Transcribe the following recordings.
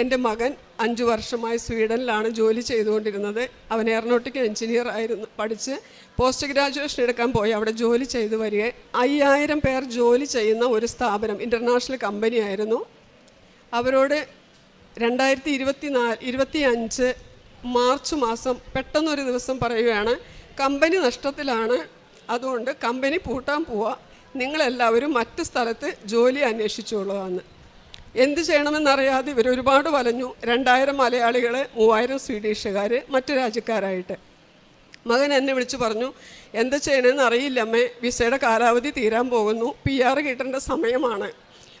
എന്റെ മകൻ അഞ്ച് വർഷമായി സ്വീഡനിലാണ് ജോലി ചെയ്തുകൊണ്ടിരുന്നത്. അവൻ എയറോനോട്ടിക്കൽ എഞ്ചിനീയർ ആയിരുന്നു. പഠിച്ച് പോസ്റ്റ് ഗ്രാജുവേഷൻ എടുക്കാൻ പോയി. അവിടെ ജോലി ചെയ്തു വരിക അയ്യായിരം പേർ ജോലി ചെയ്യുന്ന ഒരു സ്ഥാപനം ഇന്റർനാഷണൽ കമ്പനി ആയിരുന്നു. അവരോട് രണ്ടായിരത്തി ഇരുപത്തി നാല് ഇരുപത്തി അഞ്ച് മാർച്ച് മാസം പെട്ടെന്നൊരു ദിവസം പറയുകയാണ് കമ്പനി നഷ്ടത്തിലാണ്. അതുകൊണ്ട് കമ്പനി പൂട്ടാൻ പോവുക നിങ്ങളെല്ലാവരും മറ്റ് സ്ഥലത്ത് ജോലി അന്വേഷിച്ചോളുകയെന്ന് എന്ത് ചെയ്യണമെന്നറിയാതെ ഇവർ ഒരുപാട് വലഞ്ഞു. രണ്ടായിരം മലയാളികൾ മൂവായിരം സ്വീഡിഷുകാർ മറ്റു രാജ്യക്കാരായിട്ട്. മകൻ എന്നെ വിളിച്ച് പറഞ്ഞു എന്താ ചെയ്യണമെന്ന് അറിയില്ല അമ്മേ. വിസയുടെ കാലാവധി തീരാൻ പോകുന്നു. പി ആർ കിട്ടേണ്ട സമയമാണ്.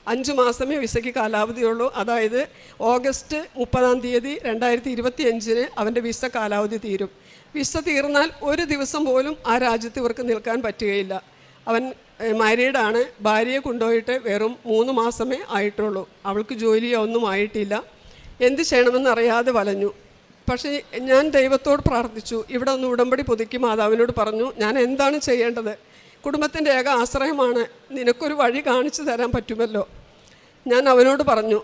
അഞ്ച് മാസമേ വിസയ്ക്ക് കാലാവധിയുള്ളൂ അതായത് ഓഗസ്റ്റ് മുപ്പതാം തീയതി രണ്ടായിരത്തി ഇരുപത്തി അഞ്ചിന് അവന്റെ വിസ കാലാവധി തീരും. വിസ തീർന്നാൽ ഒരു ദിവസം പോലും ആ രാജ്യത്ത് ഇവർക്ക് നിൽക്കാൻ പറ്റുകയില്ല. അവൻ മാരീഡാണ്. ഭാര്യയെ കൊണ്ടുപോയിട്ട് വെറും മൂന്ന് മാസമേ ആയിട്ടുള്ളൂ. അവൾക്ക് ജോലിയോ ഒന്നും ആയിട്ടില്ല. എന്ത് ചെയ്യണമെന്ന് അറിയാതെ വലഞ്ഞു. പക്ഷേ ഞാൻ ദൈവത്തോട് പ്രാർത്ഥിച്ചു. ഇവിടെ ഒന്ന് ഉടമ്പടി പുതുക്കി മാതാവിനോട് പറഞ്ഞു ഞാൻ എന്താണ് ചെയ്യേണ്ടത്? കുടുംബത്തിന്റെ ഏക ആശ്രയമാണ്. നിനക്കൊരു വഴി കാണിച്ചു തരാൻ പറ്റുമല്ലോ. ഞാൻ അവനോട് പറഞ്ഞു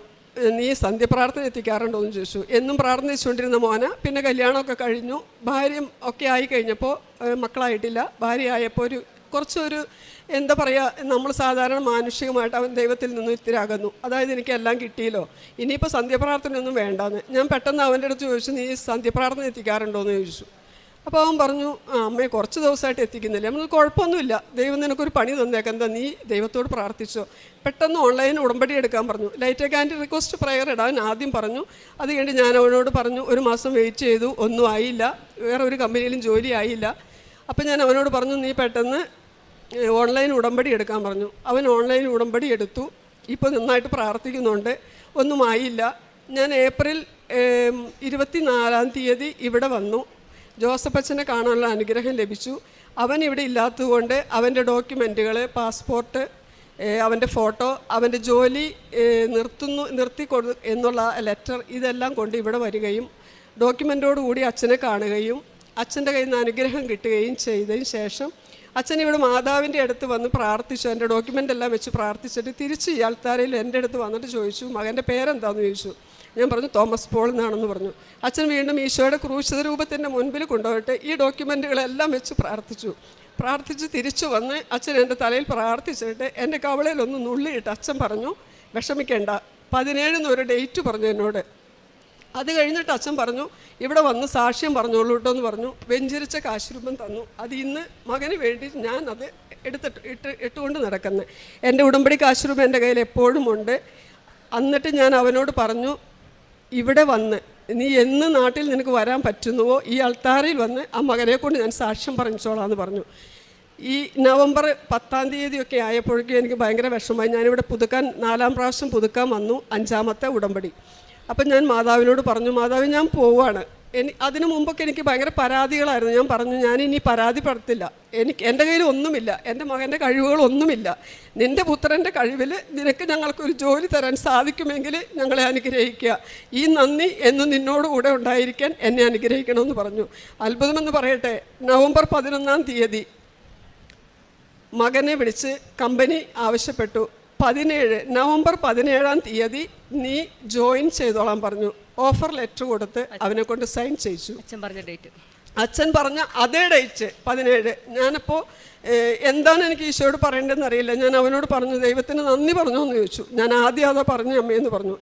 നീ സന്ധ്യപ്രാർത്ഥന എത്തിക്കാറുണ്ടോ? എന്ന് ചോദിച്ചു. എന്നും പ്രാർത്ഥിച്ചുകൊണ്ടിരുന്ന മോന പിന്നെ കല്യാണമൊക്കെ കഴിഞ്ഞു. ഭാര്യ ഒക്കെ ആയി കഴിഞ്ഞപ്പോൾ മക്കളായിട്ടില്ല. ഭാര്യ ആയപ്പോൾ ഒരു കുറച്ചൊരു എന്താ പറയുക നമ്മൾ സാധാരണ മാനുഷികമായിട്ട് അവൻ ദൈവത്തിൽ നിന്ന് ഇത്തിരി അകന്നു അതായത് എനിക്കെല്ലാം കിട്ടിയല്ലോ. ഇനിയിപ്പോൾ സന്ധ്യപ്രാർത്ഥനയൊന്നും വേണ്ടെന്ന്. ഞാൻ പെട്ടെന്ന് അവന്റെ അടുത്ത് ചോദിച്ചു നീ സന്ധ്യപ്രാർത്ഥന എത്തിക്കാറുണ്ടോ എന്ന് ചോദിച്ചു. അപ്പോൾ അവൻ പറഞ്ഞു ആ അമ്മയെ കുറച്ച് ദിവസമായിട്ട് എത്തിക്കുന്നില്ല. നമ്മൾ കുഴപ്പമൊന്നുമില്ല. ദൈവം നിനക്കൊരു പണി തന്നേക്കാം. എന്താ നീ ദൈവത്തോട് പ്രാർത്ഥിച്ചോ? പെട്ടെന്ന് ഓൺലൈൻ ഉടമ്പടി എടുക്കാൻ പറഞ്ഞു. ലൈറ്റ് ആൻഡ് റിക്വസ്റ്റ് പ്രയർ ഇടാൻ ആദ്യം പറഞ്ഞു. അത് കഴിഞ്ഞ് ഞാൻ അവനോട് പറഞ്ഞു ഒരു മാസം വെയിറ്റ് ചെയ്തു. ഒന്നും ആയില്ല. വേറെ ഒരു കമ്പനിയിലും ജോലി ആയില്ല. അപ്പം ഞാൻ അവനോട് പറഞ്ഞു നീ പെട്ടെന്ന് ഓൺലൈൻ ഉടമ്പടി എടുക്കാൻ പറഞ്ഞു. അവൻ ഓൺലൈൻ ഉടമ്പടി എടുത്തു. ഇപ്പോൾ നന്നായിട്ട് പ്രാർത്ഥിക്കുന്നുണ്ട്. ഒന്നും ആയില്ല. ഞാൻ ഏപ്രിൽ ഇരുപത്തിനാലാം തീയതി ഇവിടെ വന്നു. ജോസഫ് അച്ഛനെ കാണാനുള്ള അനുഗ്രഹം ലഭിച്ചു. അവൻ ഇവിടെ ഇല്ലാത്തതുകൊണ്ട് അവന്റെ ഡോക്യുമെന്റുകൾ പാസ്പോർട്ട് അവന്റെ ഫോട്ടോ അവന്റെ ജോലി നിർത്തുന്നു നിർത്തുന്നു നിർത്തിക്കൊടു എന്നുള്ള ലെറ്റർ ഇതെല്ലാം കൊണ്ട് ഇവിടെ വരികയും ഡോക്യുമെന്റോടുകൂടി അച്ഛനെ കാണുകയും അച്ഛന്റെ കയ്യിൽ നിന്ന് അനുഗ്രഹം കിട്ടുകയും ചെയ്തതിന് ശേഷം അച്ഛൻ ഇവിടെ മാതാവിന്റെ അടുത്ത് വന്ന് പ്രാർത്ഥിച്ചു. എന്റെ ഡോക്യുമെന്റ് എല്ലാം വെച്ച് പ്രാർത്ഥിച്ചിട്ട് തിരിച്ച് ഈ താരയിൽ എന്റെ അടുത്ത് വന്നിട്ട് ചോദിച്ചു മകന്റെ പേരെന്താന്ന്? ചോദിച്ചു. ഞാൻ പറഞ്ഞു തോമസ് പോൾ എന്നാണെന്ന് പറഞ്ഞു. അച്ഛൻ വീണ്ടും ഈശോയുടെ ക്രൂശിത രൂപത്തിന്റെ മുൻപിൽ കൊണ്ടുപോയിട്ട് ഈ ഡോക്യുമെന്റുകളെല്ലാം വെച്ച് പ്രാർത്ഥിച്ചു. പ്രാർത്ഥിച്ച് തിരിച്ചു വന്ന് അച്ഛൻ എന്റെ തലയിൽ പ്രാർത്ഥിച്ചിട്ട് എന്റെ കവളയിൽ ഒന്ന് നുള്ളിയിട്ട് അച്ഛൻ പറഞ്ഞു വിഷമിക്കേണ്ട. പതിനേഴിന് ഒരു ഡേറ്റ് പറഞ്ഞു എന്നോട്. അത് കഴിഞ്ഞിട്ട് അച്ഛൻ പറഞ്ഞു ഇവിടെ വന്ന് സാക്ഷ്യം പറഞ്ഞോളൂ കേട്ടോ എന്ന് പറഞ്ഞു. വെഞ്ചരിച്ച കാശുരൂപം തന്നു. അത് ഇന്ന് മകന് വേണ്ടി ഞാൻ അത് എടുത്തിട്ട് ഇട്ട് ഇട്ടുകൊണ്ട് നടക്കുന്നത് എന്റെ ഉടമ്പടി കാശുരൂപം എന്റെ കയ്യിൽ എപ്പോഴും ഉണ്ട്. എന്നിട്ട് ഞാൻ അവനോട് പറഞ്ഞു ഇവിടെ വന്ന് നീ എന്ന് നാട്ടിൽ നിനക്ക് വരാൻ പറ്റുന്നുവോ? ഈ അൾത്താരയിൽ വന്ന് ആ മകനെ കൊണ്ട് ഞാൻ സാക്ഷ്യം പറഞ്ഞോളാം എന്ന് പറഞ്ഞു. ഈ നവംബർ പത്താം തീയതിയൊക്കെ ആയപ്പോഴേക്കും എനിക്ക് ഭയങ്കര വിഷമമായി. ഞാനിവിടെ പുതുക്കാൻ നാലാം പ്രാവശ്യം പുതുക്കാൻ വന്നു അഞ്ചാമത്തെ ഉടമ്പടി. അപ്പം ഞാൻ മാതാവിനോട് പറഞ്ഞു മാതാവ് ഞാൻ പോവാണ്. എനി അതിനു മുമ്പൊക്കെ എനിക്ക് ഭയങ്കര പരാതികളായിരുന്നു. ഞാൻ പറഞ്ഞു ഞാൻ ഇനി പരാതിപ്പെടത്തില്ല. എനിക്ക് എന്റെ കയ്യിൽ ഒന്നുമില്ല. എന്റെ മകന്റെ കഴിവുകളൊന്നുമില്ല നിന്റെ പുത്രന്റെ കഴിവിൽ നിനക്ക് ഞങ്ങൾക്കൊരു ജോലി തരാൻ സാധിക്കുമെങ്കിൽ ഞങ്ങളെ അനുഗ്രഹിക്കുക. ഈ നന്ദി എന്ന് നിന്നോട് കൂടെ ഉണ്ടായിരിക്കാൻ എന്നെ അനുഗ്രഹിക്കണമെന്ന് പറഞ്ഞു. അത്ഭുതമെന്ന് പറയട്ടെ നവംബർ പതിനൊന്നാം തീയതി മകനെ വിളിച്ച് കമ്പനി ആവശ്യപ്പെട്ടു. പതിനേഴ് നവംബർ പതിനേഴാം തീയതി നീ ജോയിൻ ചെയ്തോളാൻ പറഞ്ഞു. ഓഫർ ലെറ്റർ കൊടുത്ത് അവനെ കൊണ്ട് സൈൻ ചെയ്യിച്ചു. അച്ഛൻ പറഞ്ഞ ഡേറ്റ്. അച്ഛൻ പറഞ്ഞ അതേ ഡേറ്റ് പതിനേഴ്. ഞാനപ്പോൾ എന്താണ് എനിക്ക് ഈശോയോട് പറയേണ്ടതെന്ന് അറിയില്ല. ഞാൻ അവനോട് പറഞ്ഞു ദൈവത്തിന് നന്ദി പറഞ്ഞോ എന്ന് ചോദിച്ചു. ഞാൻ ആദ്യം അതാ പറഞ്ഞു അമ്മയെന്ന് പറഞ്ഞു.